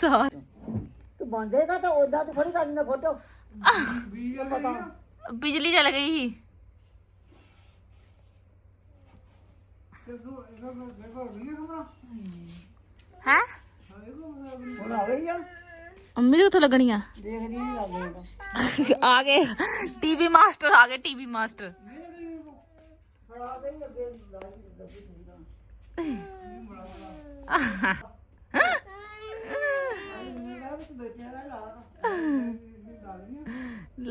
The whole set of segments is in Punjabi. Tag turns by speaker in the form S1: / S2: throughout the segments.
S1: ਸਾਰ
S2: ਤੂੰ ਬੰਦੇਗਾ ਤਾਂ ਉਦਾਂ ਤੂੰ ਥੋੜੀ ਕਰਨੀ ਫੋਟੋ
S1: ਬਿਜਲੀ ਚਲ ਗਈ ਸੀ ਹੈ
S2: ਹੁਣ ਆ ਗਈ ਆ
S1: ਅੰਮੀ ਦੇ ਉੱਥੇ ਲੱਗਣੀਆਂ
S2: ਦੇਖਦੀ ਨਹੀਂ ਲੱਗਦਾ
S1: ਆ ਗਏ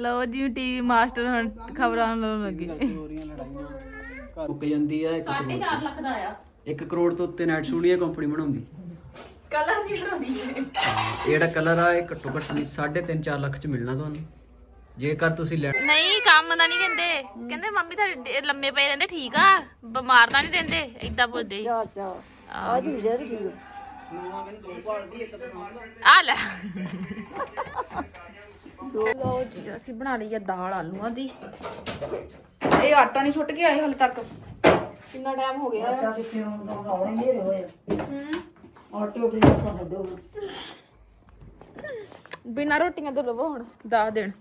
S1: ਲਓ ਜੀ ਟੀਵੀ ਮਾਸਟਰ ਹੁਣ ਖਬਰਾਂ ਲਾਉਣ ਲੱਗੇ।
S3: ਰੁਕ ਜਾਂਦੀ ਆ 1
S1: 4 ਲੱਖ ਦਾ ਆ
S3: 1 ਕਰੋੜ ਤੋਂ ਉੱਤੇ ਨੈਟ ਸਟੂਡੀਓ ਕੰਪਨੀ ਬਣਾਉਂਦੀ।
S1: ਕਲਰ ਨਹੀਂ ਬਣਾਉਂਦੀ
S3: ਇਹ? ਜਿਹੜਾ ਕਲਰ ਆ ਇਹ ਘੱਟੋ ਘੱਟ 3.5 4 ਲੱਖ ਚ ਮਿਲਣਾ ਤੁਹਾਨੂੰ। ਜੇਕਰ ਤੁਸੀਂ ਲੈ
S1: ਨਹੀਂ ਕੰਮ ਦਾ ਨਹੀਂ ਕਹਿੰਦੇ। ਕਹਿੰਦੇ ਮੰਮੀ ਤੁਹਾਡੇ ਲੰਮੇ ਪਏ ਰਹਿੰਦੇ ਠੀਕ ਆ? ਬਿਮਾਰ ਤਾਂ ਨਹੀਂ ਰਹਿੰਦੇ ਏਦਾਂ ਬੋਲਦੇ।
S2: ਅੱਛਾ ਅੱਛਾ। ਵੀ ਕੀ
S3: ਨੂੰਹਾਂ
S1: ਆ ਲੈ। ਲਓ ਜੀ। ਅਸੀਂ ਬਣਾ ਲਈ ਆ ਦਾਲ ਆਲੂਆਂ ਦੀ। ਇਹ ਆਟਾ ਨਹੀਂ ਸੁੱਟ ਕੇ ਆਏ ਹਲ ਤੱਕ। ਕਿੰਨਾ ਟਾਈਮ ਹੋ ਗਿਆ?
S2: ਆਟਾ ਕਿੱਥੇ ਹੁਣ ਤਾਂ ਆਉਣੇ ਹੀ ਹੋਏ
S1: ਹੂੰ।
S2: ਆਟੇ ਉਟੇ ਤਾਂ ਛੱਡੋ
S1: ਬਿਨਾਂ ਰੋਟੀਆਂ ਤੋਂ ਲਵੋ ਹੁਣ 10 ਦਿਨ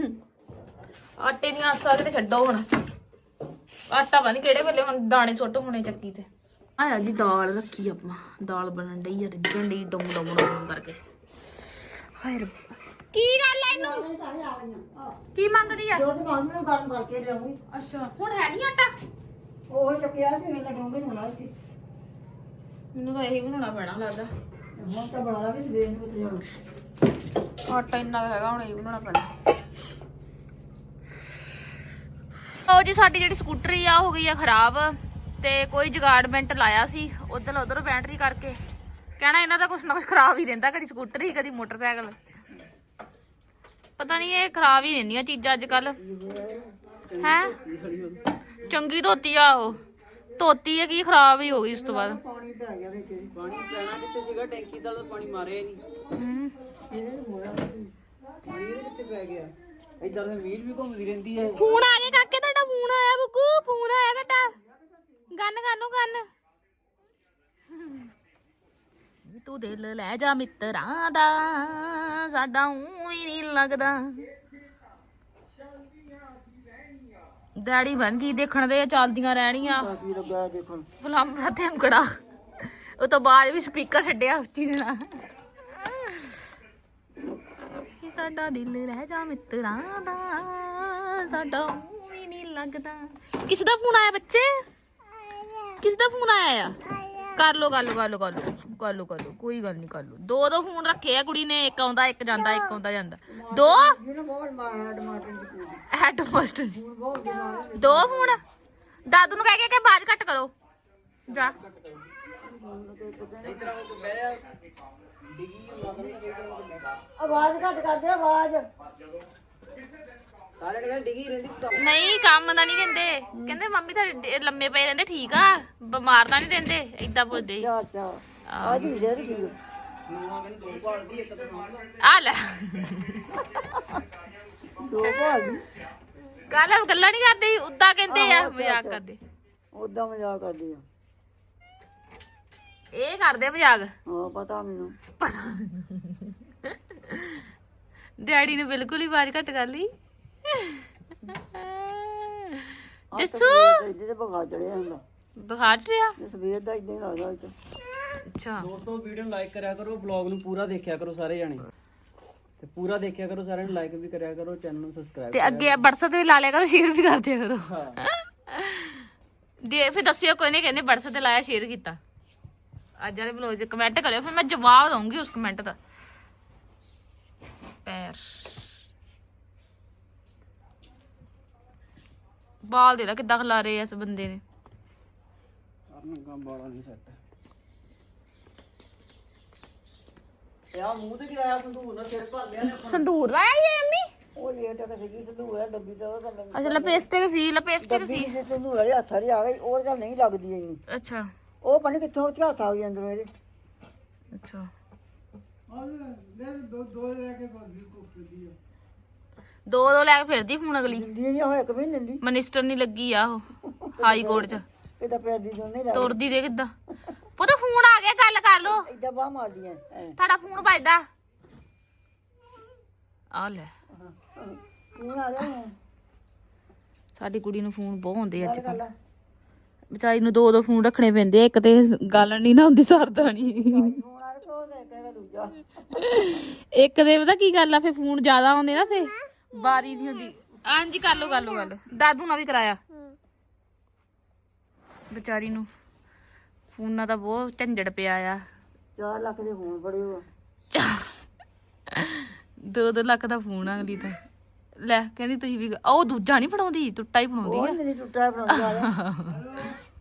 S1: ਆਟੇ ਦੀਆਂ ਆਸਾਂ ਕਿਤੇ ਛੱਡੋ ਹੁਣ। ਆਟਾ ਪਤਾ ਨੀ ਕਿਹੜੇ ਵੇਲੇ ਹੁਣ ਦਾਣੇ ਸੁੱਟ ਹੋਣੇ ਚੱਕੀ ਤੇ। ਆਇਆ ਜੀ ਦਾਲ ਰੱਖੀ ਆਪਾਂ। ਦਾਲ ਬਣਨ ਡਈ ਆ ਰਿੱਝਣ ਡਈ ਡਮ ਡਮ ਡਮ ਕਰਕੇ। ਹਾਏ ਰੱਬਾ। ਕੀ ਗੱਲ ਐ ਇਹਨੂੰ? ਕੀ ਮੰਗਦੀ ਆ?
S2: ਜੋ ਤੇ ਮਾਂ ਨੂੰ ਗਰਮ ਕਰਕੇ ਲਿਆਉਂਗੀ
S1: ਅੱਛਾ ਹੁਣ ਹੈ ਨਹੀਂ ਆਟਾ?
S2: ਉਹ ਚੱਕਿਆ ਸੀ ਇਹਨਾਂ ਡੋਂਗੇ ਹੋਣਾ ਸੀ।
S1: ਮੈਨੂੰ ਤਾਂ ਇਹੀ ਬਣਾਉਣਾ ਪੈਣਾ ਲੱਗਦਾ।
S2: ਹੁਣ ਤਾਂ ਬਣਾ ਲਾਂਗੇ ਸਵੇਰ ਨੂੰ ਕਿਤੇ ਜਾਣਾ
S1: ਆਟਾ ਇੰਨਾ ਹੈਗਾ ਹੁਣ ਇਹ ਬਣਾਉਣਾ ਪੈਣਾ। ਲਓ ਜੀ ਸਾਡੀ ਜਿਹੜੀ ਸਕੂਟਰੀ ਆ ਹੋ ਗਈ ਆ ਖਰਾਬ ਤੇ ਕੋਈ ਜਗਾੜਮੈਂਟ ਲਾਇਆ ਸੀ। ਉਧਰ ਉਧਰ ਬੈਟਰੀ ਕਰਕੇ। ਕਹਿਣਾ ਇਹਨਾਂ ਦਾ ਕੁਛ ਨਾ ਕੁਛ ਖਰਾਬ ਹੀ ਰਹਿੰਦਾ ਕਦੀ ਸਕੂਟਰੀ ਕਦੀ ਮੋਟਰਸਾਈਕਲ। ਪਤਾ ਨਹੀਂ ਇਹ ਖਰਾਬ ਹੀ ਰਹਿੰਦੀਆਂ ਚੀਜ਼ਾਂ ਅੱਜ ਕੱਲ ਹੈ? ਚੰਗੀ ਧੋਤੀ ਆ ਉਹ। ਧੋਤੀ ਹੈ ਕੀ ਖਰਾਬ ਹੀ ਹੋ ਗਈ ਉਸ ਤੋਂ ਬਾਅਦ।
S2: ਪਾਣੀ ਪੈ ਗਿਆ ਵਿੱਚ।
S3: ਪਾਣੀ ਪੈਣਾ ਕਿੱਥੇ ਸੀਗਾ ਟੈਂਕੀ ਦਾ ਪਾਣੀ ਮਾਰਿਆ ਹੀ ਨਹੀਂ।
S1: ਹਮ।
S2: ਇਹਦੇ ਨੂੰ ਮੋੜਾ
S3: ਪਾਣੀ ਕਿੱਥੇ ਪੈ ਗਿਆ। ਇਦਾਂ ਫਿਰ ਮੀਲ ਵੀ ਘੁੰਮਦੀ ਰਹਿੰਦੀ ਹੈ।
S1: ਫੋਨ ਆ ਗਿਆ ਕਾਕੇ ਤੁਹਾਡਾ ਫੋਨ ਆਇਆ ਬੱਗੂ ਫੋਨ ਆਇਆ ਤੁਹਾਡਾ। ਗੰਨ ਗੰਨੂ ਗੰਨ। ਤੂੰ ਦਿਲ ਲੈ ਜਾ ਮਿੱਤਰਾਂ ਦਾ ਸਾਡਾ ਊਂ ਹੀ ਨਹੀਂ ਲੱਗਦਾ। ਡੈਡੀ ਬਣ ਕੀ ਦੇਖਣ ਦੇ ਚੱਲਦੀਆਂ ਰਹਿਣੀਆਂ।
S2: ਕਾਫੀ ਲੱਗਾ ਦੇਖਣ।
S1: ਉਹ ਤੋਂ ਬਾਅਦ ਵੀ ਸਪੀਕਰ ਛੱਡਿਆ ਉੱਤੀ ਦੇ ਨਾਲ ਕਿ ਸਾਡਾ ਦਿਲ ਰਹਿ ਜਾ ਮਿੱਤਰਾਂ ਦਾ, ਸਾਡਾ ਊਂ ਹੀ ਨਹੀਂ ਲੱਗਦਾ। ਕਿਸ ਦਾ ਫੋਨ ਆਇਆ ਬੱਚੇ? ਕਿਸ ਦਾ ਫੋਨ ਆਇਆ ਆ? ਕਰ ਲੋ ਕਰ ਕਰ ਲੋ ਕਰ ਲੋ ਕਰ ਲੋ ਕਰ ਲੋ ਕੋਈ ਗੱਲ ਨਹੀਂ, ਕਰ ਲੋ ਦੋ ਦੋ ਫੋਨ ਰੱਖੇ ਆ ਕੁੜੀ ਨੇ, ਇੱਕ ਆਉਂਦਾ, ਇੱਕ ਜਾਂਦਾ, ਇੱਕ ਆਉਂਦਾ, ਜਾਂਦਾ। ਦੋ?
S2: ਜਿਹਨੂੰ
S1: ਹੈਡ ਫਸਟ ਦੋ ਫੋਨ? ਦਾਦੂ ਨੂੰ ਕਹਿ ਕੇ ਕਿ ਬਾਜ ਘੱਟ ਕਰੋ। ਜਾ।
S2: ਆਵਾਜ਼ ਘੱਟ ਕਰਦੇ ਆਵਾਜ਼।
S3: ਸਾਰੇ ਕਹਿੰਦੇ ਡਿੱਗੀ ਰਹਿੰਦੀ
S1: ਨਹੀਂ ਕੰਮ ਦਾ ਨਹੀਂ ਕਹਿੰਦੇ। ਕਹਿੰਦੇ ਮੰਮੀ ਤੁਹਾਡੇ ਲੰਮੇ ਪਏ ਰਹਿੰਦੇ ਠੀਕ ਆ। ਬਿਮਾਰ ਤਾਂ ਨਹੀਂ ਰਹਿੰਦੇ ਏਦਾਂ ਬੋਲਦੇ।
S2: ਅੱਛਾ ਅੱਛਾ। ਵੀ
S1: ਆ। ਲੈ।
S2: ਦੋ ਭਾਜੀ
S1: ਕੱਲ ਗੱਲਾਂ ਨਹੀਂ ਕਰਦੇ ਉੱਦਾਂ ਕਹਿੰਦੇ ਆ ਮਜ਼ਾਕ ਕਰਦੇ।
S2: ਉਦਾਂ ਮਜ਼ਾਕ ਕਰਦੇ ਆ।
S1: ਇਹ ਕਰਦੇ ਮਜ਼ਾਕ।
S2: ਹਾਂ ਪਤਾ ਮੈਨੂੰ।
S1: ਡੈਡੀ ਨੇ ਬਿਲਕੁਲ ਹੀ ਆਵਾਜ਼ ਘੱਟ ਕਰ ਲਈ। ਜੱਸੂ!
S2: ਇਹਦੇ ਤੇ ਭਗਾ ਚੜਿਆ ਹੁੰਦਾ।
S1: ਬੁਖਾਰ ਰਿਹਾ
S2: ਇਹ ਸਵੇਰ ਦਾ ਇਦਾਂ ਹੀ ਲੱਗਦਾ ਵਿੱਚ।
S1: ਅੱਛਾ।
S3: ਦੋਸਤੋ ਵੀਡੀਓ ਨੂੰ ਲਾਈਕ ਕਰਿਆ ਕਰੋ ਬਲੌਗ ਨੂੰ ਪੂਰਾ ਦੇਖਿਆ ਕਰੋ ਸਾਰੇ ਜਾਣੇ। ਤੇ ਪੂਰਾ ਦੇਖਿਆ ਕਰੋ ਸਾਰਿਆਂ ਨੂੰ ਲਾਈਕ ਵੀ ਕਰਿਆ ਕਰੋ ਚੈਨਲ ਨੂੰ ਸਬਸਕ੍ਰਾਈਬ
S1: ਤੇ ਅੱਗੇ WhatsApp ਤੇ ਵੀ ਲਾ ਲਿਆ ਕਰੋ ਸ਼ੇਅਰ ਵੀ ਕਰ ਦਿਆ ਕਰੋ।
S3: ਹਾਂ।
S1: ਦੇ ਫਿਰ ਦੱਸਿਓ ਕੋਈ ਨੇ ਕਹਿੰਦੇ WhatsApp ਤੇ ਲਾਇਆ ਸ਼ੇਅਰ ਕੀਤਾ। ਅੱਜ ਵਾਲੇ ਬਲੌਗ 'ਚ ਕਮੈਂਟ ਕਰਿਓ ਫਿਰ ਮੈਂ ਜਵਾਬ ਦਊਂਗੀ ਉਸ ਕਮੈਂਟ ਦਾ। ਪੈਰ। ਬਾਲ ਦੇ ਲਾ ਕਿੱਦਾਂ ਖਲਾ ਰਹੇ ਆ ਇਸ ਬੰਦੇ ਨੇ।
S3: ਅਰਨ ਕੰਮ ਵਾਲਾ ਨਹੀਂ ਸੈੱਟ ਯਾ ਮੂੰਹ ਤੇ ਗਿਰਾਇਆ ਸੰਦੂਰ ਨਾਲ ਸਿਰ ਭਰ ਲਿਆ
S1: ਸੰਦੂਰ ਲਾਇਆ ਇਹ ਅੰਮੀ
S2: ਉਹ ਲੇਟ ਕੇ ਸੀ ਸੰਧੂਰ ਹੈ ਡੱਬੀ ਦਾ ਉਹ ਤਾਂ
S1: ਅੱਛਾ ਲਪੇਸਟਿਕ ਸੀ ਲਪੇਸਟਿਕ ਸੀ।
S2: ਡੱਬੀ ਦੇ ਸੰਧੂਰ ਵਾਲੇ ਹੱਥ ਵਾਲੀ ਆ ਗਈ ਉਹ ਚੱਲ ਨਹੀਂ ਲੱਗਦੀ ਇੰਨੀ
S1: ਅੱਛਾ।
S2: ਉਹ ਪਾਣੀ ਕਿੱਥੋਂ ਆ ਗਈ ਅੰਦਰੋਂ ਇਹਦੇ।
S1: ਅੱਛਾ। ਦੋ ਦੋ ਲੈ ਕੇ ਫਿਰਦੀ ਫੋਨ ਅਗਲੀ।
S2: ਦਿੰਦੀ ਨਹੀਂ ਹੋਏ ਇੱਕ ਵੀ ਨੀ ਦਿੰਦੀ।
S1: ਮਨਿਸਟਰ ਨਹੀਂ ਲੱਗੀ ਆ ਉਹ ਹਾਈ ਕੋਰਟ 'ਚ।
S2: ਇਹਦਾ ਪੈਦੀ ਜੋ ਨਹੀਂ ਲੱਗਦੀ
S1: ਤੁਰਦੀ ਦੇ ਕਿੱਦਾਂ ਪੁੱਤ ਫੋਨ ਆ ਗਿਆ ਗੱਲ ਕਰ ਲੋ
S2: ਇਦਾਂ ਬਾਹ ਮਾਰਦੀਆਂ ਐ।
S1: ਤੁਹਾਡਾ ਫੋਨ ਵੱਜਦਾ। ਆ ਲੈ।
S2: ਫੋਨ ਆ ਗਿਆ
S1: ਸਾਡੀ ਕੁੜੀ ਨੂੰ ਫੋਨ ਬਹੁਤ ਹੁੰਦੇ ਅੱਜ
S2: ਗੱਲ
S1: ਕੱਲ ਵਿਚਾਰੀ ਨੂੰ ਦੋ ਦੋ ਫੋਨ ਰੱਖਣੇ ਪੈਂਦੇ ਆ ਇੱਕ ਤੇ ਗੱਲ ਨਹੀਂ ਨਾ ਹੁੰਦੀ ਸਰਦਾ ਨਹੀਂ
S2: ਉਹ
S1: ਇੱਕ ਦੇ ਪਤਾ ਕੀ ਗੱਲ ਆ ਫੇ ਫੋਨ ਜ਼ਿਆਦਾ ਆਉਂਦੇ ਨਾ ਫੇ ਬਾਰੀ ਨਹੀਂ ਹੁੰਦੀ। ਹਾਂਜੀ ਕਰ ਲੋ ਕਰ ਲੋ ਗੱਲ ਦਾਦੂ ਨਾਲ ਵੀ ਕਰਾਇਆ। ਵਿਚਾਰੀ ਨੂੰ ਫੋਨਾਂ ਦਾ ਬਹੁਤ ਝੰਡੜ ਪਿਆ ਆ।
S2: 4 ਲੱਖ ਦੇ ਫੋਨ ਬੜੇ ਹੋ
S1: ਦੋ ਦੋ ਲੱਖ ਦਾ ਫੋਨ ਆ ਅਗਲੀ ਤਾਂ ਲੈ ਕਹਿੰਦੀ ਤੁਸੀਂ ਵੀ ਉਹ ਦੂਜਾ ਨਹੀਂ ਫੜਾਉਂਦੀ ਟੁੱਟਾ ਹੀ ਫੜਾਉਂਦੀ
S2: ਉਹ
S1: ਆ
S2: ਮੇਰੀ ਟੁੱਟਾ ਬਣਾਉਂਦੀ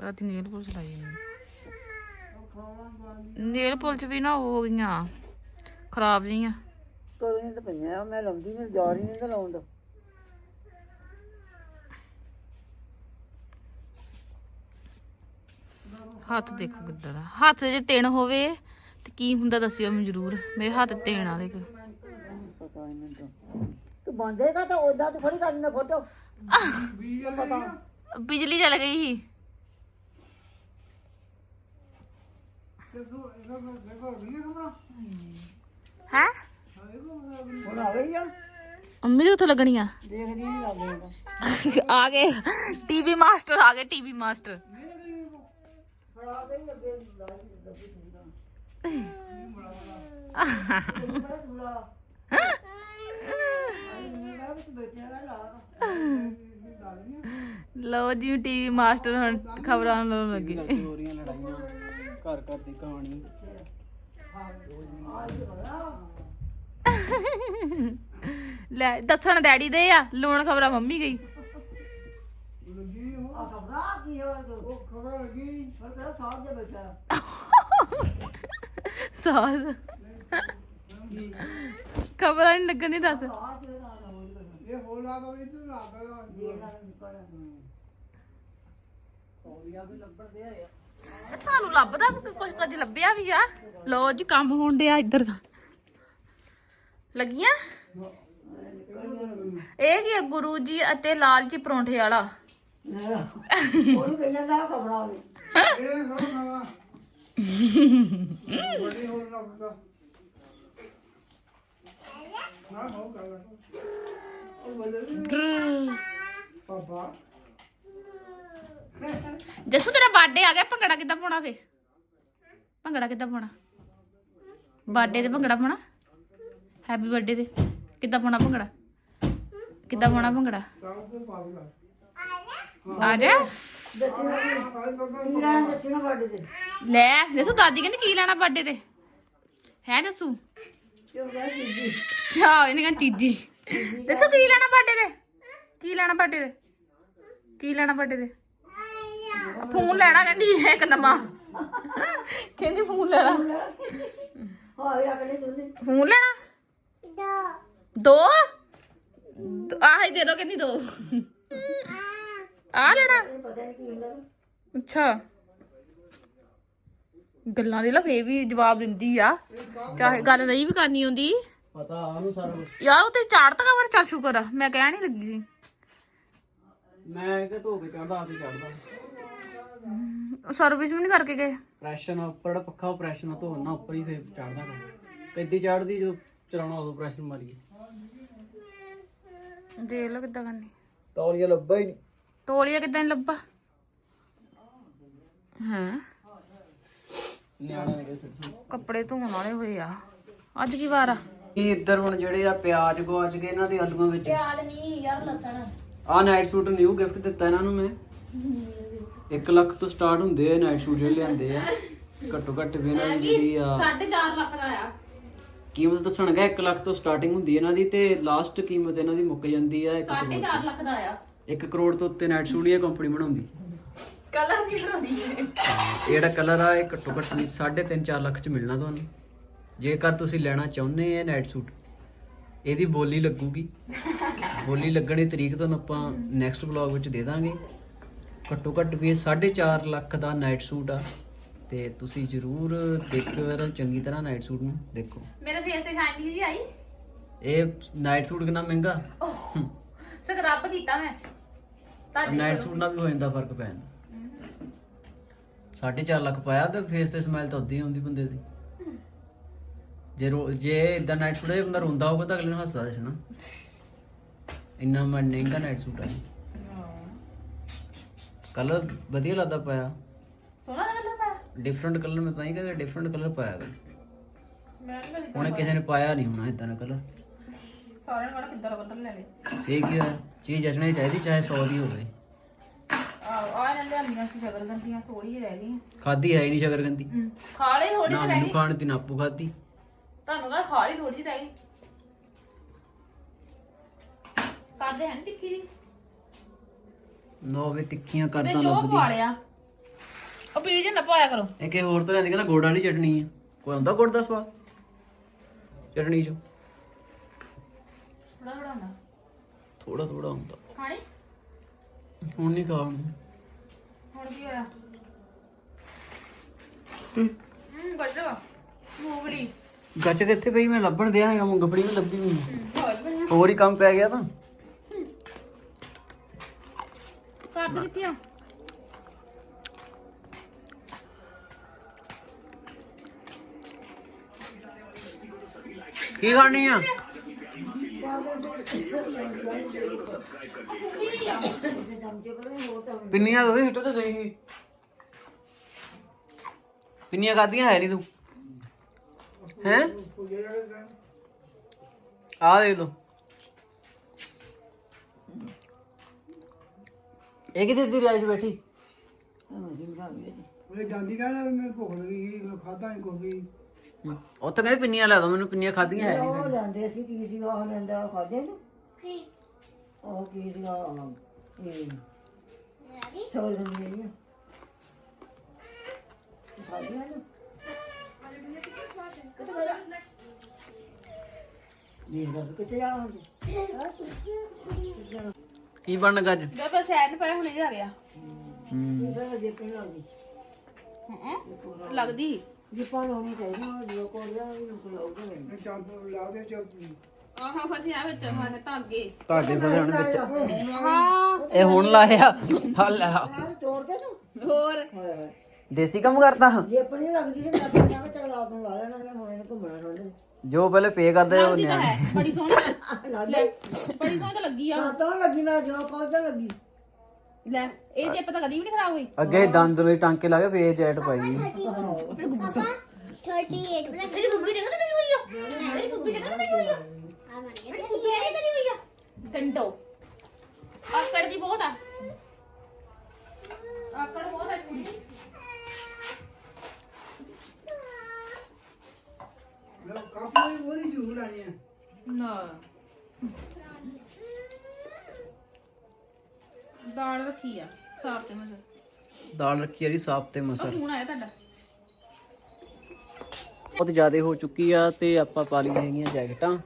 S1: ਰਾਤੀ ਨੇਲ ਪੁਲਿਸ ਲਾਈ ਨੇ ਨੇਲ ਪੁਲਿਸ ਵੀ ਨਾ ਹੋ ਗਈਆਂ ਖਰਾਬ ਜੀਆਂ
S2: ਕਦੋਂ ਨਹੀਂ ਤਾਂ ਪਈਆਂ ਮੈਂ ਲਾਉਂਦੀ ਨਹੀਂ ਜਾ ਰਹੀ ਨਹੀਂ ਤਾਂ ਲਾਉਂਦਾ
S1: ਹੱਥ ਦੇਖੋ ਕਿੱਦਾਂ ਦਾ। ਹੱਥ ਜੇ ਤਿਣ ਹੋਵੇ ਤੇ ਕੀ ਹੁੰਦਾ ਦੱਸਿਓ ਮੈਨੂੰ ਜ਼ਰੂਰ। ਮੇਰੇ ਹੱਥ ਤਿਣ ਵਾਲੇ ਕੋ
S2: ਪਤਾ ਨਹੀਂ ਮੈਨੂੰ। ਤਾਂ ਤੂੰ ਬੰਦੇਗਾ ਤਾਂ ਉਦਾਂ ਤੂੰ ਥੋੜੀ ਕਰਨੀ ਨਾ ਫੋਟੋ।
S1: ਬਿਜਲੀ ਚਲ ਗਈ ਸੀ। ਹੈ
S2: ਹੁਣ ਆ ਗਈ ਆ
S1: ਅੰਮੀ ਦੇ ਉੱਥੇ ਲੱਗਣੀਆਂ
S2: ਦੇਖਦੀ ਨਹੀਂ ਲੱਗਦਾ
S1: ਆ ਗਏ ਟੀਵੀ ਮਾਸਟਰ ਆ ਗਏ ਟੀਵੀ ਮਾਸਟਰ
S2: ਫੜਾ ਦੇ ਲੱਗੇ
S1: ਲਓ ਜੀ ਟੀਵੀ ਮਾਸਟਰ ਹੁਣ ਖਬਰਾਂ ਲਾਉਣ ਲੱਗੇ।
S3: ਹੋ ਰਹੀਆਂ ਲੜਾਈਆਂ। ਘਰ ਘਰ ਦੀ ਕਹਾਣੀ।
S1: ਲੈ ਦੱਸਣ ਡੈਡੀ ਦੇ ਆ ਲੋਣ ਖਬਰਾਂ ਮੰਮੀ ਗਈ।
S2: ਖਬਰਾਂ ਕੀ ਹੋ ਉਹ ਖਬਰ ਲੱਗੀ ਪਰ ਕਿਹੜਾ ਸਾਹ ਜੇ ਬੈਠਾ
S1: ਸਾਲ ਖਬਰਾਂ ਨਹੀਂ ਲੱਗਣ ਦੀ ਦੱਸ।
S2: ਇਹ ਹੋਰ ਲਾ ਦੋ ਇਹ ਤੂੰ ਲਾ ਦੋ ਸੌਰੀਆ ਵੀ ਲੱਭਣ ਦੇ ਆ
S1: ਤੁਹਾਨੂੰ ਲੱਭਦਾ ਵੀ ਕੁਝ ਕੁਝ ਲੱਭਿਆ ਵੀ ਆ? ਲੋ ਜੀ ਕੰਮ ਹੋਣ ਡਿਆ ਇੱਧਰ ਦਾ। ਲੱਗੀਆਂ? ਇਹ ਕੀ ਆ, ਗੁਰੂ ਜੀ ਅਤੇ ਲਾਲਚੀ ਪਰੌਂਠੇ ਵਾਲਾ?
S2: ਉਹਨੂੰ ਕਹੀਆਂ ਦਾ ਖਬਰਾਂ ਹੋਵੇ ਇਹ ਹੋਰ ਨਵਾਂ। ਬੜੀ ਹੋਰ ਲੱਭਦਾ ਨਾ ਹੋ ਕਰ ਉਹ ਬੋਲੇ ਪਾਪਾ।
S1: ਜਸੂ ਤੇਰਾ ਬਰਥਡੇ ਆ ਗਿਆ। ਭੰਗੜਾ ਕਿੱਦਾਂ ਪਾਉਣਾ ਫੇ? ਭੰਗੜਾ ਕਿੱਦਾਂ ਪਾਉਣਾ? ਬਰਥਡੇ ਤੇ ਭੰਗੜਾ ਪਾਉਣਾ? ਹੈਪੀ ਬਰਥਡੇ ਤੇ। ਕਿੱਦਾਂ ਪਾਉਣਾ ਭੰਗੜਾ? ਕਿੱਦਾਂ ਪਾਉਣਾ ਭੰਗੜਾ? ਆ ਜਾ। ਲੈ ਜਸੂ ਦਾਦੀ ਕਹਿੰਦੀ ਕੀ ਲੈਣਾ ਬਰਥਡੇ ਤੇ? ਹੈ ਜਸੂ?
S2: ਕਿਉਂ ਕਹਿ ਜੀ
S1: ਆਹ ਇਹਨੇ ਕਹਿੰਦੀ ਤੀਜੀ। ਦੱਸੋ ਕੀ ਲੈਣਾ ਬਰਥਡੇ ਤੇ ਕੀ ਲੈਣਾ ਬਰਥਡੇ ਤੇ ਕੀ ਲੈਣਾ ਬਰਥਡੇ ਤੇ ਫੋਨ ਲੈਣਾ ਕਹਿੰਦੀ ਇੱਕ ਨਵਾਂ। ਕਹਿੰਦੀ ਫੋਨ ਲੈਣਾ।
S2: ਹਾਂ ਇਹ ਤੁਸੀਂ
S1: ਫੋਨ ਲੈਣਾ? ਦੋ। ਦੋ ਆਹ ਹੀ ਦੇ ਦੋ ਕਹਿੰਦੀ ਦੋ। ਆ ਲੈਣਾ।
S2: ਪਤਾ ਨਹੀਂ ਕੀ ਹੁੰਦਾ
S1: ਅੱਛਾ। ਗੱਲਾਂ ਦੇ ਲਫੇ ਵੀ ਜਵਾਬ ਦਿੰਦੀ ਆ। ਚਾਹੇ ਗੱਲ ਨਹੀਂ ਵੀ ਕਰਨੀ ਹੁੰਦੀ।
S3: ਪਤਾ ਉਹਨੂੰ ਸਾਰਾ ਕੁਛ
S1: ਯਾਰ ਉਹ ਤੇ ਚਾੜ ਤੱਕ ਵਰ ਚੱਲ ਸ਼ੁਕਰ ਆ। ਮੈਂ ਕਹਿ ਨਹੀਂ ਲੱਗੀ ਸੀ।
S3: ਮੈਂ ਕਿ ਧੋ ਕੇ ਚੜਦਾ ਆਪੇ ਚੜਦਾ
S1: ਸਰਵਿਸ ਵੀ ਨਹੀਂ ਕਰਕੇ ਗਏ?
S3: ਪ੍ਰੈਸ਼ਰ ਨਾਲ ਉੱਪਰ ਜਿਹੜਾ ਪੱਖਾ ਉਹ ਪ੍ਰੈਸ਼ਰ ਨਾਲ ਧੋਣਾ ਉੱਪਰ ਹੀ ਫੇਰ ਚੜਦਾ ਪੈਦੀ ਚੜਦੀ ਜਦੋਂ ਚਲਾਉਣਾ ਉਦੋਂ ਪ੍ਰੈਸ਼ਰ ਮਾਰੀਏ
S1: ਦੇਖ ਲਓ ਕਿੱਦਾਂ ਕਰਨੀ।
S3: ਤੌਲੀਆ ਲੱਭਾ ਹੀ ਨਹੀਂ
S1: ਤੋਲੀਆ ਕਿੱਦਾਂ ਨੀ ਲੱਭਾ? ਹਾਂ?
S3: ਨਿਆਣਾ ਨੇ ਕਿਹਾ
S1: ਕੱਪੜੇ ਧੋਣ ਵਾਲੇ ਹੋਏ ਆ। ਅੱਜ ਕੀ ਵਾਰ ਆ?
S3: ਇਹ ਇੱਧਰ ਹੁਣ ਜਿਹੜੇ ਆ ਪਿਆਜ਼ ਗਵਾਚ ਗਏ ਇਹਨਾਂ ਦੇ ਆਲੂਆਂ ਵਿੱਚ?
S1: ਪਿਆਲ ਨਹੀਂ ਯਾਰ ਲਸਣ।
S3: ਆ ਨਾਈਟ ਸੂਟ ਨਿਊ ਗਿਫਟ ਦਿੱਤਾ ਇਹਨਾਂ ਨੂੰ ਮੈਂ। 1 ਲੱਖ ਤੋਂ ਸਟਾਰਟ ਹੁੰਦੇ ਆ ਨਾਈਟ ਸੂਟ ਜਿਹੜੇ ਲਿਆਂਦੇ ਆ। ਘੱਟੋ ਘੱਟ ਵੀ ਇਹਨਾਂ ਦੀ ਜਿਹੜੀ ਆ
S1: 4.5 ਲੱਖ ਦਾ ਆ।
S3: ਕੀਮਤ ਦੱਸਣਗਾ 1 ਲੱਖ ਤੋਂ ਸਟਾਰਟਿੰਗ ਹੁੰਦੀ ਹੈ ਇਹਨਾਂ ਦੀ ਤੇ ਲਾਸਟ ਕੀਮਤ ਇਹਨਾਂ ਦੀ ਮੁੱਕ ਜਾਂਦੀ ਆ 1 ਕਰੋੜ
S1: 4.5 ਲੱਖ ਦਾ ਆ।
S3: 1 ਕਰੋੜ ਤੋਂ ਉੱਤੇ ਨਾਈਟ ਸੂਟ ਹੀ ਕੰਪਨੀ ਬਣਾਉਂਦੀ।
S1: ਕਲਰ ਨਹੀਂ ਬਣਾਉਂਦੀ ਇਹ।
S3: ਇਹ ਜਿਹੜਾ ਕਲਰ ਆ ਇਹ ਘੱਟੋ ਘੱਟ 3.5 4 ਲੱਖ ਚ ਮਿਲਣਾ ਤੁਹਾਨੂੰ। ਜੇਕਰ ਤੁਸੀਂ ਲੈਣਾ ਚਾਹੁੰਦੇ ਆ ਨਾਈਟ ਸੂਟ ਇਹਦੀ ਬੋਲੀ ਲੱਗੂਗੀ। ਬੋਲੀ ਲੱਗਣ ਤਰੀਕ ਤੁਹਾਨੂੰ ਆਪਾਂ ਨੈਕਸਟ ਵਲੌਗ ਵਿੱਚ ਦੇ ਦਾਂਗੇ। ਘੱਟੋ ਘੱਟ ਵੀ ਇਹ 4.5 ਲੱਖ ਦਾ ਨਾਈਟ ਸੂਟ ਆ ਤੇ ਤੁਸੀਂ ਜਰੂਰ ਦੇਖਿਓ ਇਹਦਾ ਚੰਗੀ ਤਰ੍ਹਾਂ ਨਾਈਟ ਸੂਟ ਨੂੰ ਦੇਖੋ।
S1: ਮੇਰੇ ਫੇਸ ਤੇ ਸ਼ਾਈਨਿੰਗ ਜੀ ਆਈ।
S3: ਇਹ ਨਾਈਟ ਸੂਟ ਕਿੰਨਾ ਮਹਿੰਗਾ?
S1: ਸਕਰਬ ਕੀਤਾ ਮੈਂ। ਤੁਹਾਡੇ
S3: ਨਾਈਟ ਸੂਟ ਨਾਲ ਵੀ ਹੋ ਜਾਂਦਾ ਫ਼ਰਕ ਪੈਣ। 4.5 ਲੱਖ ਪਾਇਆ ਤੇ ਫੇਸ ਤੇ ਸਮਾਈਲ ਤਾਂ ਉਦੀ ਹੁੰਦੀ ਬੰਦੇ ਦੀ। ਜੇ ਰੋ- ਜੇ ਇਦਾਂ ਨਾਈਟ ਸੂਟ ਹੈ ਬੰਦਾ ਰੋਂਦਾ ਹੋਊਗਾ ਤਾਂ ਅਗਲੇ ਨੂੰ ਹੱਸਦਾ ਦੱਸਣਾ ਇੰਨਾ ਮੈਂ ਮਹਿੰਗਾ ਨਾਈਟ ਸੂਟ ਆ। ਕਲਰ ਵਧੀਆ ਲੱਗਦਾ ਪਾਇਆ।
S1: ਸੋਹਣਾ ਲੱਗਦਾ ਪਾਇਆ?
S3: ਡਿਫਰੈਂਟ ਕਲਰ ਮੈਂ ਤਾਂ ਹੀ ਕਹਿੰਦਾ ਡਿਫਰੈਂਟ ਕਲਰ ਪਾਇਆ
S1: ਮੈਂ
S3: ਹੁਣ ਕਿਸੇ ਨੇ ਪਾਇਆ ਨਹੀਂ ਹੋਣਾ ਇਦਾਂ ਦਾ ਕਲਰ
S1: ਸਾਰਿਆਂ ਨੂੰ ਕਿੱਦਾਂ ਕਲਰ ਲੈ ਲੇ।
S3: ਠੀਕ ਹੀ ਚੀਜ਼ ਜਚਣੀ ਚਾਹੀਦੀ ਚਾਹੇ 100 ਦੀ ਹੋਵੇ। ਖਾਦੀ ਹੈ ਨਹੀਂ ਸ਼ਕਰਗੰਦੀ
S1: ਹਮ, ਖਾ ਲਈ ਥੋੜੀ
S3: ਨਾ
S1: ਜਿਹੀ ਰਹਿ ਗਈ।
S3: ਖਾਣ ਦੀ ਨਾਪੂ ਖਾਦੀ
S1: ਤੁਹਾਨੂੰ ਕਹਾਂ ਖਾ ਲਈ ਥੋੜੀ ਜਿਹੀ ਰਹਿ ਗਈ ਕਰਦੇ ਹਨ ਟਿੱਕੀ ਦੀ
S3: ਨੋ ਵੀ ਤਿੱਖੀਆਂ
S1: ਤੇ
S3: ਕਰਦਾਂ
S1: ਜੋ। ਪਾ ਲਿਆ। ਉਹ ਪੀਜ ਨਾ ਪਾਇਆ ਕਰੋ।
S3: ਇਹ ਕਿ ਹੋਰ ਤਰ੍ਹਾਂ ਦੀ ਕਹਿੰਦਾ ਗੁੜ ਵਾਲੀ ਚਟਣੀ ਆ। ਕੋਈ ਹੁੰਦਾ ਗੁੜ ਦਾ ਸਵਾਦ? ਚਟਣੀ ਚ।
S1: ਥੋੜਾ ਥੋੜਾ ਹੁੰਦਾ।
S3: ਥੋੜਾ ਥੋੜਾ ਹੁੰਦਾ।
S1: ਖਾਣੀ?
S3: ਹੁਣ ਨਹੀਂ ਖਾਣੀ।
S1: ਹੁਣ ਕੀ ਹੋਇਆ? ਹੂੰ। ਬੱਜਾ ਮੂੰਗਲੀ
S3: ਗੱਚ ਕਿੱਥੇ ਪਈ ਮੈਂ ਲੱਭਣ ਦਿਆ ਹੈਗਾ ਮੂੰਗਫੜੀ ਮੈਂ ਲੱਭੀ ਨਹੀਂ
S1: ਬਹੁਤ ਵਧੀਆ
S3: ਹੋਰ ਹੀ ਕੰਮ ਪੈ ਗਿਆ ਤਾਂ।
S1: ਕਿੱਥੇ ਆ?
S3: ਕੀ ਖਾਣੀ ਆ? ਪਿੰਨੀਆਂ ਤੁਸੀਂ ਸਿੱਟੋ ਤੇ ਗਈ ਸੀ ਪਿੰਨੀਆਂ ਖਾਧੀਆਂ ਹੈ ਨਹੀਂ ਤੂੰ? ਹੈ? ਆ ਦੇਖ ਲੋ ਇਹ ਕਿਤੇ ਦੀ ਰਾਜ ਬੈਠੀ?
S4: ਉਹਨੇ ਜਾਂਦੀ ਕਹਿੰਦਾ ਮੈਂ ਭੁੱਖ ਲੱਗੀ ਸੀ ਮੈਂ ਖਾਦਾ ਨਹੀਂ ਕੋਈ
S3: ਉੱਥੇ ਕਹਿੰਦੇ ਪਿੰਨੀਆਂ ਲੈ ਦੋ ਮੈਨੂੰ ਪਿੰਨੀਆਂ ਖਾਧੀਆਂ ਹੈ ਨਹੀਂ
S2: ਉਹ ਲੈਂਦੇ ਸੀ ਕੀ ਸੀ ਉਹ ਲੈਂਦਾ ਖਾਦੇ ਤੂੰ ਉਹ ਕੀ ਸੀ ਉਹ ਇਹ ਚੌਲ ਲੈਂਦੇ ਆ। ਖਾਦੀਆਂ ਤੂੰ ਕਿੱਥੇ ਬੜਾ ਇਹ ਦੱਸ ਕਿੱਥੇ ਜਾ ਹੁਣ ਤੂੰ
S3: ਕੀ ਬਣਨ
S1: ਜਦ ਪਰ ਸੈਨ ਪਏ ਹੁਣੇ ਜਾ ਗਿਆ। ਹੂੰ ਲੱਗਦੀ? ਆਹਾਂ ਫਸਿਆ ਵਿੱਚ ਮਾਰੇ ਧਾਗੇ
S3: ਤੁਹਾਡੇ ਫਸੇ ਹੁਣ ਵਿੱਚ
S1: ਹਾਂ।
S3: ਇਹ ਹੁਣ ਲਾਇਆ ਹੱਲ
S1: ਹੋਰ
S2: ਹਾਏ ਹਾਏ
S3: ਦੇਸੀ ਕੰਮ ਕਰਦਾ
S2: ਜੇ ਆਪਣੀ ਲੱਗਦੀ ਸੀ ਮੈਂ ਆਪਣੀ ਕਿਹਾ ਚੱਲ ਰਾਤ ਨੂੰ ਲਾ ਲੈਣਾ ਕਿ ਹੁਣ ਇਹਨੂੰ ਘੁੰਮਣਾ ਥੋੜੇ
S3: ਜੋ ਪਹਿਲੇ ਪੇ ਕਰਦੇ ਉਹ
S1: ਲੱਗਦੀ ਤਾਂ
S3: ਨਿਆਣੇ
S1: ਹੈ ਬੜੀ ਸੋਹਣੀ
S2: ਲੱਗ
S1: ਲੈ ਬੜੀ ਸੋਹਣੀ ਤਾਂ ਲੱਗੀ ਆ
S2: ਤਾਂ ਲੱਗੀ ਮੈਂ ਜੋ ਕੋਲ ਤਾਂ ਲੱਗੀ
S1: ਲੈ ਇਹ ਜੇ ਪਤਾ ਕਦੀ ਵੀ ਨਹੀਂ ਖਰਾਬ ਹੋਈ
S3: ਅੱਗੇ ਦੰਦ ਲਈ ਟਾਂਕੇ ਲਾ ਕੇ ਫੇਰ ਜੈਟ ਪਾਈ
S1: ਇਹਦੀ ਬੁੱਧੀ ਦੇਖੋ ਤਾਂ ਹੋਈ ਆ ਇਹਦੀ ਬੁੱਧੀ ਦੇਖੋ ਤਾਂ ਹੋਈ ਆ ਇਹਦੀ ਬੁੱਧੀ ਇਹ ਤਾਂ ਹੋਈ ਆ ਗੰਟੋ ਆਕੜ ਦੀ ਬਹੁਤ ਆ ਆਕੜ ਆ
S4: ਉਹਦੀ ਜੂ ਲਾਣੀ
S1: ਨਾ। ਦਾਲ ਰੱਖੀ ਆ ਸਾਫ਼ ਤੇ ਮਸਾ
S3: ਦਾਲ ਰੱਖੀ ਜਿਹੜੀ ਸਾਫ਼ ਤੇ ਮਸਰ।
S1: ਆਇਆ ਤੁਹਾਡਾ।
S3: ਬਹੁਤ ਜ਼ਿਆਦਾ ਹੋ ਚੁੱਕੀ ਆ ਤੇ ਆਪਾਂ ਪਾ ਲਈ ਹੈਗੀਆਂ ਜੈਕਟਾਂ।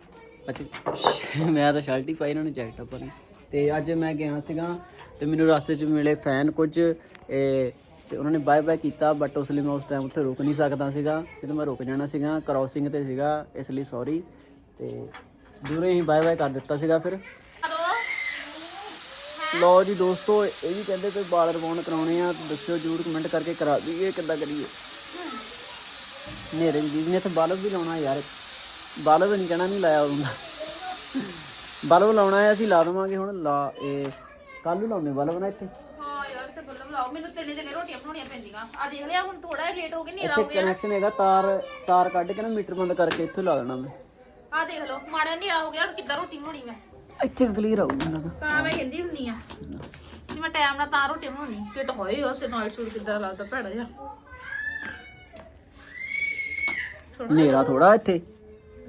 S3: ਅੱਛਾ ਮੈਂ ਤਾਂ ਸ਼ਰਟ ਹੀ ਪਾਈ ਇਹਨਾਂ ਨੇ ਜੈਕਟਾਂ ਪਾਈ ਤੇ ਅੱਜ ਮੈਂ ਗਿਆ ਸੀਗਾ ਤੇ ਮੈਨੂੰ ਰਸਤੇ 'ਚ ਮਿਲੇ ਫੈਨ ਕੁਝ ਇਹ ਤੇ ਉਹਨਾਂ ਨੇ ਬਾਏ ਬਾਏ ਕੀਤਾ ਬਟ ਉਸ ਲਈ ਮੈਂ ਉਸ ਟਾਈਮ ਉੱਥੇ ਰੁਕ ਨਹੀਂ ਸਕਦਾ ਸੀਗਾ। ਜਦੋਂ ਮੈਂ ਰੁਕ ਜਾਣਾ ਸੀਗਾ ਕ੍ਰਾਸਿੰਗ ਤੇ ਸੀਗਾ, ਇਸ ਲਈ ਸੌਰੀ ਤੇ ਦੂਰੇ ਹੀ ਬਾਏ ਬਾਏ ਕਰ ਦਿੱਤਾ ਸੀਗਾ ਫਿਰ। ਲੋ ਜੀ ਦੋਸਤੋ, ਇਹ ਵੀ ਕਹਿੰਦੇ ਕੋਈ ਬਾਲ ਰਵਾਉਣ ਕਰਾਉਣੇ ਆ ਦੱਸਿਓ ਜਰੂਰ ਕਮੈਂਟ ਕਰਕੇ ਕਰਾ ਦਈਏ ਕਿੱਦਾਂ ਕਰੀਏ। ਨੇਰੇ ਜੀ ਨੇ ਤੇ ਬਲਬ ਵੀ ਲਾਉਣਾ ਯਾਰ। ਬਲਬ ਨਹੀਂ ਕਹਿਣਾ, ਨਹੀਂ ਲਾਇਆ ਹੁੰਦਾ ਬਲਬ ਲਾਉਣਾ ਹੈ, ਅਸੀਂ ਲਾ ਦਵਾਂਗੇ ਹੁਣ। ਲਾ, ਇਹ ਕੱਲ ਨੂੰ ਲਾਉਣੇ ਬਲਬ ਨਾ ਇੱਥੇ।
S1: ਹਾਂ ਯਾਰ ਤੇ ਬੱਲਮ ਲਾਓ ਮੈਨੂੰ ਤਿੰਨ ਜਣੇ ਰੋਟੀਆਂ ਬਣਾਉਣੀਆਂ ਪੈਂਦੀਆਂ। ਆ ਦੇਖ ਲਿਆ ਹੁਣ ਥੋੜਾ ਜਿਹਾ ਲੇਟ ਹੋ ਗਿਆ ਨੇਰਾ ਹੋ
S3: ਇੱਥੇ
S1: ਗਿਆ।
S3: ਕਨੈਕਸ਼ਨ ਹੈਗਾ ਤਾਰ ਤਾਰ ਕੱਢ ਕੇ ਨਾ ਮੀਟਰ ਬੰਦ ਕਰਕੇ ਇੱਥੇ ਲਾ ਦੇਣਾ ਮੈਂ।
S1: ਆ ਦੇਖ ਲਓ ਮਾੜਾ ਨੇਰਾ ਹੋ ਗਿਆ ਹੁਣ ਕਿੱਦਾਂ ਰੋਟੀ ਬਣਾਉਣੀ ਮੈਂ?
S3: ਇੱਥੇ ਕਲੀਅਰ ਆਊਗਾ ਇਹਨਾਂ ਦਾ।
S1: ਤਾਂ ਮੈਂ ਕਹਿੰਦੀ ਹੁੰਨੀ ਆ ਕਿ ਮੈਂ ਟਾਈਮ ਨਾਲ ਤਾਂ ਰੋਟੀ ਬਣਾਉਣੀ ਕਿ ਤਾਂ ਹੋਏ ਉਸ ਨਾਈਟ ਸੂਟ ਕਿੱਦਾਂ ਲੱਗਦਾ ਭੈੜਾ ਜਿਹਾ।
S3: ਹਨੇਰਾ ਥੋੜਾ ਇੱਥੇ।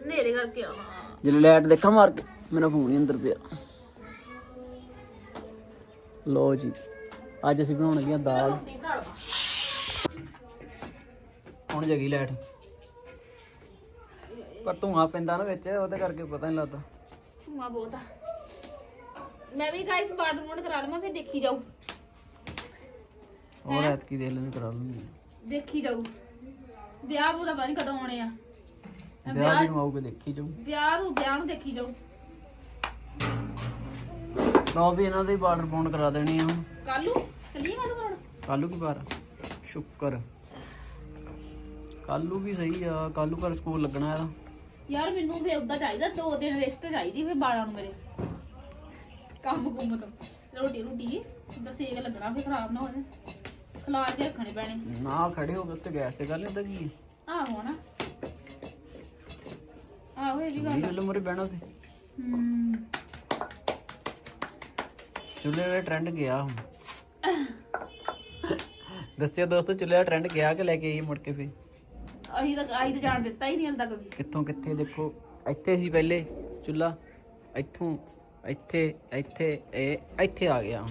S1: ਨੇਰੇ ਕਰਕੇ ਆਉਣਾ।
S3: ਜਦੋਂ ਲਾਈਟ ਦੇਖਾਂ ਮਾਰ ਕੇ ਮੇਰਾ ਫੋਨ ਹੀ ਅੰਦਰ ਪਿਆ। ਲੋ ਜੀ। ਅੱਜ ਅਸੀਂ ਬਣਾਉਣ ਲੱਗੀਆਂ ਦਾਲ। ਹੁਣ ਜਗੀ ਲੈਟ ਪਰ ਧੂਆਂ ਪੈਂਦਾ ਨਾ ਵਿੱਚ ਉਹਦੇ ਕਰਕੇ ਪਤਾ ਨਹੀਂ ਲੱਗਦਾ।
S1: ਧੂਆ ਬਹੁਤ ਆ। ਮੈਂ ਵੀ ਗਾਇਸ ਬਾਰਡਰ ਮੋਡ ਕਰਾ ਲਵਾਂ ਫਿਰ ਦੇਖੀ ਜਾਊ।
S3: ਹੋਰ ਐਤਕੀ ਦੇਖ ਲੈਣ ਕਰਾ ਲੂੰਗੀ
S1: ਦੇਖੀ ਜਾਊ। ਵਿਆਹ ਉਹਦਾ ਪਤਾ ਨੀ ਕਦੋਂ ਆਉਣੇ ਆ।
S3: ਵਿਆਹ ਦੀ ਨੂੰ ਆਊਗੇ ਦੇਖੀ ਜਾਊ।
S1: ਵਿਆਹ ਨੂੰ ਵਿਆਹ ਨੂੰ ਦੇਖੀ ਜਾਊ।
S3: ਲਓ ਵੀ ਇਹਨਾਂ ਦੇ ਬਾਰਡਰ ਪਾਉਂਡ ਕਰਾ ਦੇਣੀ ਆ।
S1: ਕੱਲੂ ਚੱਲੀਏ ਕੱਲੂ ਕਰਾਉਣ
S3: ਕੱਲੂ ਕੀ ਵਾਰ ਸ਼ੁੱਕਰ। ਕੱਲੂ ਵੀ ਸਹੀ ਆ ਕੱਲੂ ਪਰ ਸਕੂਲ ਲੱਗਣਾ ਇਹਦਾ।
S1: ਯਾਰ ਮੈਨੂੰ ਫੇਰ ਉਦਾਂ ਚਾਹੀਦਾ ਦੋ ਦਿਨ ਰੈਸਟ ਚਾਹੀਦੀ ਫੇਰ ਬਾਲਾਂ ਨੂੰ ਮੇਰੇ। ਕੰਮ ਕੁੰਮ ਤੋਂ। ਰੋਟੀ ਰੋਟੀ ਦਾ ਸੇਕ ਲੱਗਣਾ ਫੇਰ ਖਰਾਬ ਨਾ ਹੋ ਜਾਏ। ਖਲਾਰ ਕੇ ਰੱਖਣੇ ਪੈਣੇ।
S3: ਨਾ ਖੜੇ ਹੋ ਕੇ ਉੱਤੇ ਗੈਸ ਤੇ ਕਰ ਲੈਂਦਾ ਕੀ
S1: ਆਹੋ ਨਾ ਆਹੋ ਇਹ ਵੀ ਗੱਲ
S3: ਇਹ ਮਰੇ ਬਹਿਣਾ ਤੇ
S1: ਹੂੰ।
S3: ਚੁੱਲ੍ਹੇ ਦਾ ਟ੍ਰੈਂਡ ਗਿਆ ਹੁਣ। ਦੱਸਿਓ ਦੋਸਤੋ ਚੁੱਲ੍ਹੇ ਦਾ ਟ੍ਰੈਂਡ ਗਿਆ ਕਿ ਲੈ ਕੇ ਆਈ ਮੁੜ ਕੇ ਫੇ
S1: ਅਹੀਂ ਤਾਂ ਅਹੀਂ ਤਾਂ ਜਾਣ ਦਿੱਤਾ ਹੀ ਨਹੀਂ ਹਲ ਤੱਕ ਵੀ।
S3: ਕਿੱਥੋਂ ਕਿੱਥੇ ਦੇਖੋ ਇੱਥੇ ਸੀ ਪਹਿਲੇ ਚੁੱਲ੍ਹਾ ਇੱਥੋਂ ਇੱਥੇ ਇੱਥੇ ਇਹ ਇੱਥੇ ਆ ਗਿਆ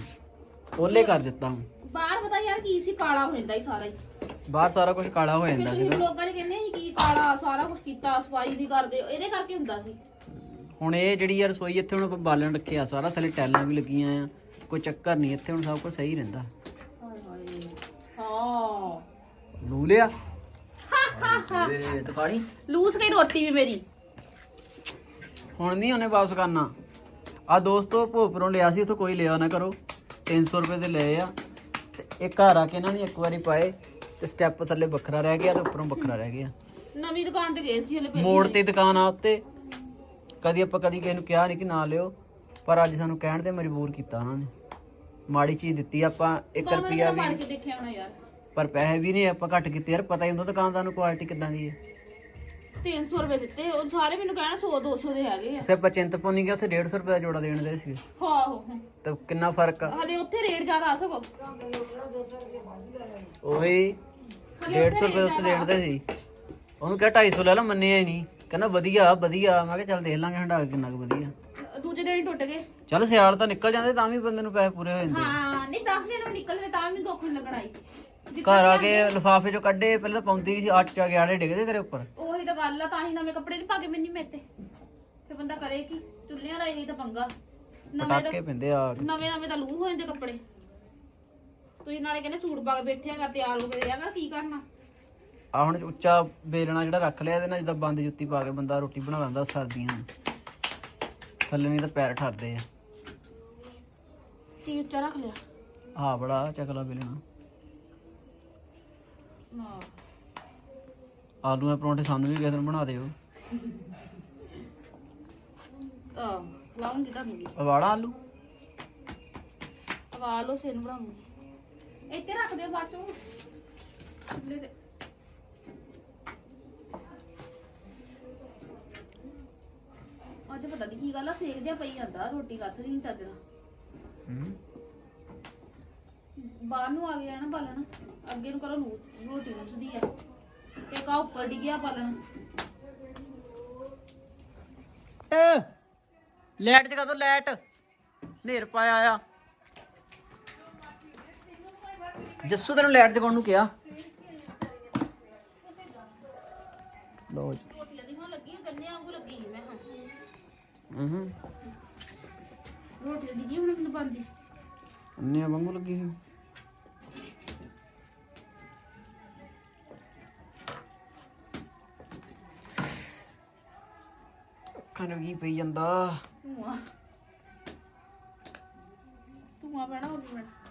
S3: ਓਲੇ ਕਰ ਦਿੱਤਾ ਹੁਣ।
S1: ਬਾਹਰ ਪਤਾ ਯਾਰ ਕੀ ਸੀ ਕਾਲਾ ਹੋ ਜਾਂਦਾ ਹੀ ਸਾਰਾ ਹੀ।
S3: ਬਾਹਰ ਸਾਰਾ ਕੁਝ ਕਾਲਾ ਹੋ ਜਾਂਦਾ ਸੀਗਾ।
S1: ਲੋਕਾਂ ਨੇ ਕਹਿੰਦੇ ਸੀ ਕੀ ਕਾਲਾ ਸਾਰਾ ਕੁਝ ਕੀਤਾ ਸਫ਼ਾਈ ਨਹੀਂ ਕਰਦੇ ਇਹਦੇ ਕਰਕੇ ਹੁੰਦਾ ਸੀ।
S3: ਹੁਣ ਇਹ ਜਿਹੜੀ ਯਾਰ ਰਸੋਈ ਇੱਥੇ ਹੁਣ ਆਪਾਂ ਬਾਲਣ ਰੱਖਿਆ ਸਾਰਾ ਥੱਲੇ ਟੈਲਾਂ ਵੀ ਲੱਗੀਆਂ ਆ। ਕੋਈ ਚੱਕਰ ਨਹੀਂ ਇੱਥੇ ਹੁਣ ਸਭ ਕੁਝ ਸਹੀ ਰਹਿੰਦਾ।
S1: ਹਾਏ ਹਾਏ ਹਾਂ
S3: ਲੂ ਲਿਆ ਇਹ ਤਾਂ ਖਾਣੀ?
S1: ਲੂਸ ਗਈ ਰੋਟੀ ਵੀ ਮੇਰੀ।
S3: ਹੁਣ ਨਹੀਂ ਉਹਨੇ ਵਾਪਸ ਕਰਨਾ। ਆ ਦੋਸਤੋ ਭੋਪਰੋਂ ਲਿਆ ਸੀ ਉਥੋਂ ਕੋਈ ਲਿਆ ਨਾ ਕਰੋ। 300 ਰੁਪਏ ਦੇ ਲਏ ਆ। ਤੇ ਇਹ ਘਰ ਆ ਕੇ ਇਹਨਾਂ ਨੇ ਇੱਕ ਵਾਰੀ ਪਾਏ ਤੇ ਸਟੈਪ ਥੱਲੇ ਵੱਖਰਾ ਰਹਿ ਗਿਆ ਤੇ ਉੱਪਰੋਂ ਵੱਖਰਾ ਰਹਿ ਗਿਆ।
S1: ਨਵੀਂ ਦੁਕਾਨ ਤੇ ਗਏ ਸੀ ਹਲੇ ਪਹਿਲੀ
S3: ਮੋੜ ਤੇ ਦੁਕਾਨ ਆ ਉੱਤੇ। ਕਦੀ ਆਪਾਂ ਕਦੀ ਕਿਸੇ ਨੂੰ ਕਿਹਾ ਨਹੀਂ ਕਿ ਨਾ ਲਿਓ ਪਰ ਅੱਜ ਸਾਨੂੰ ਕਹਿਣ ਤੇ ਮਜਬੂਰ ਕੀਤਾ ਉਹਨਾਂ ਨੇ। ਮਾੜੀ ਚੀਜ਼ ਦਿੱਤੀ ਆਪਾਂ 1
S1: ਦੁਕਾਨ
S3: ਰੁਪਿਆ ਵੀ
S1: ਫੜ ਕੇ ਦੇਖਿਆ ਹੋਣਾ ਯਾਰ।
S3: ਪਰ ਪੈਸੇ ਵੀ ਨਹੀਂ ਆਪਾਂ ਘੱਟ ਕੀਤੇ ਯਾਰ ਪਤਾ ਹੀ ਹੁੰਦਾ ਦੁਕਾਨਦਾਰ ਨੂੰ ਕੁਆਲਿਟੀ ਕਿੱਦਾਂ ਦੀ ਹੈ।
S1: 300 ਰੁਪਏ ਦਿੱਤੇ ਉਹ ਸਾਰੇ ਮੈਨੂੰ ਕਹਿਣਾ 100 200 ਦੇ ਹੈਗੇ ਆ।
S3: ਫਿਰ ਆਪਾਂ ਚਿੰਤਪੁਰਨੀ ਗਿਆ ਉੱਥੇ 150 ਰੁਪਏ ਦਾ ਜੋੜਾ ਦੇਣ ਦੇ ਸੀ।
S1: ਹਾਂ ਆਹੋ
S3: ਤਾਂ ਕਿੰਨਾ ਫ਼ਰਕ ਆ?
S1: ਹਲੇ ਉੱਥੇ ਰੇਟ ਜ਼ਿਆਦਾ ਆ ਸਕੋ
S3: ਉਹੀ 150 ਰੁਪਏ ਉੱਥੇ ਦੇਣ ਦੇ ਸੀ। ਉਹਨੂੰ ਕਿਹਾ 250 ਲੈ ਲਾ ਮੰਨਿਆ ਹੀ ਨਹੀਂ। ਕਹਿੰਦਾ ਵਧੀਆ ਵਧੀਆ। ਮੈਂ ਕਿਹਾ ਚੱਲ ਦੇਖ ਲਾਂਗੇ ਹੰਡਾ ਕਿੰਨਾ ਕੁ ਵਧੀਆ।
S1: ਦੂਜੇ ਦਿਨ ਹੀ ਟੁੱਟ ਗਏ।
S3: ਚੱਲ ਸਿਆਲ ਤਾਂ ਨਿਕਲ ਜਾਂਦੇ ਤਾਂ ਵੀ ਬੰਦੇ ਨੂੰ ਪੈਸੇ ਪੂਰੇ ਹੋ ਜਾਂਦੇ।
S1: ਹਾਂ ਨਹੀਂ 10 ਦਿਨ ਵੀ ਨਿਕਲਦੇ ਤਾਂ ਵੀ ਦੁੱਖ ਨੀ ਲੱਗਣਾ ਈ
S3: ਘਰ ਆ ਕੇ ਲਿਫਾਫੇ ਚੋਂ ਕੱਢੇ ਪਹਿਲਾਂ ਤਾਂ ਪਾਉਂਦੀ ਸੀ ਅੱਟ ਚਾ ਗਿਆੜੇ ਡਿੱਗਦੇ ਤੇਰੇ ਉੱਪਰ।
S1: ਉਹੀ ਤਾਂ ਗੱਲ ਆ ਤਾਂ ਹੀ ਨਵੇਂ ਕੱਪੜੇ ਨਹੀਂ ਪਾ ਕੇ ਮੈਨੀ ਮੇਰੇ ਤੇ। ਫਿਰ ਬੰਦਾ ਕਰੇ ਕੀ ਚੁੱਲ੍ਹਿਆਂ ਦਾ ਇਹੀ ਤਾਂ ਪੰਗਾ। ਨਵੇਂ ਤਾਂ
S3: ਪਟਾਕੇ ਪੈਂਦੇ ਆ।
S1: ਨਵੇਂ ਨਵੇਂ ਤਾਂ ਲੂ ਹੋ ਜਾਂਦੇ ਕੱਪੜੇ। ਤੁਸੀਂ ਨਾਲੇ ਕਹਿੰਦੇ ਸੂਟ ਪਾ ਕੇ ਬੈਠੇ ਆ ਤਿਆਰ ਹੋ ਕੇ ਕਰ ਕੀ ਕਰਨਾ?
S3: ਆ ਹੁਣ ਉੱਚਾ ਬੇਲਣਾ ਜਿਹੜਾ ਰੱਖ ਲਿਆ ਇਹਦੇ ਨਾਲ ਜਿੱਦਾਂ ਬੰਦ ਜੁੱਤੀ ਪਾ ਕੇ ਬੰਦਾ ਰੋਟੀ ਬਣਾ ਲੈਂਦਾ ਸਰਦੀਆਂ ਨੂੰ। ਥੱਲੇ ਨਹੀਂ ਤਾਂ ਪੈਰ ਠਰਦੇ ਆ।
S1: ਕੀ ਉੱਚਾ ਰੱਖ ਲਿਆ।
S3: ਆ ਬੜਾ ਚਕਲਾ ਬੇਲਣਾ
S1: ਨਾ
S3: ਆਲੂ ਦੇ ਪਰੌਂਠੇ ਸਾਨੂੰ ਵੀ ਕਿਸੇ ਦਿਨ ਬਣਾ ਦਿਓ।
S1: ਆ ਲਾਉਂਗੀ ਤੁਹਾਨੂੰ ਵੀ।
S3: ਵਾੜਾ ਆਲੂ?
S1: ਆਵਾ ਲੋ ਸੇਨ ਬਣਾਉਂਗੀ। ਇੱਥੇ ਰੱਖ ਦਿਓ ਬਾਅਦ ਚੋਂ। ਚੁੱਲ੍ਹੇ ਤੇ ਅੱਜ ਪਤਾ ਨਹੀਂ ਕੀ ਗੱਲ ਆ ਸੇਕਦਿਆ ਪਈ ਜਾਂਦਾ ਰੋਟੀ ਲੱਥ ਨਹੀਂ ਚੱਜਣਾ ਬਾਹਰ ਨੂੰ ਆ ਗਿਆ ਨਾ ਬਾਲਣ ਅੱਗੇ ਨੂੰ ਕਰੋ ਨੂੰ ਰੋਟੀ ਨੁੱਸਦੀ ਆ। ਤੇ ਕਾ ਉੱਪਰ ਡਿੱਗਿਆ ਬਾਲਣ।
S3: ਲਾਈਟ ਜਗਾ ਦੋ ਲਾਈਟ। ਨੇਰ ਪਾਇਆ ਆ। ਜੱਸੂ ਤੈਨੂੰ ਲਾਈਟ ਜਗਾਉਣ ਨੂੰ ਕਿਹਾ। ਲੋ ਜੀ।
S1: ਰੋਟੀ ਦੀ ਹੁਣ ਲੱਗੀ ਗੰਨੇ ਵਾਂਗੂ ਲੱਗੀ ਸੀ ਮੈਂ ਹਾਂ।
S3: ਹੂੰ।
S1: ਰੋਟੀ ਦੀ ਜੀ ਹੁਣ ਮੈਨੂੰ ਬੰਦੀ
S3: ਅੰਨੇ ਵਾਂਗੂ ਲੱਗੀ ਸੀ। ਅੱਖਾਂ ਨੂੰ ਕੀ ਪਈ ਜਾਂਦਾ।
S1: ਧੂਆ। ਧੂਆ ਪੈਣਾ ਹੋਰ ਨਹੀਂ ਪੈਣਾ।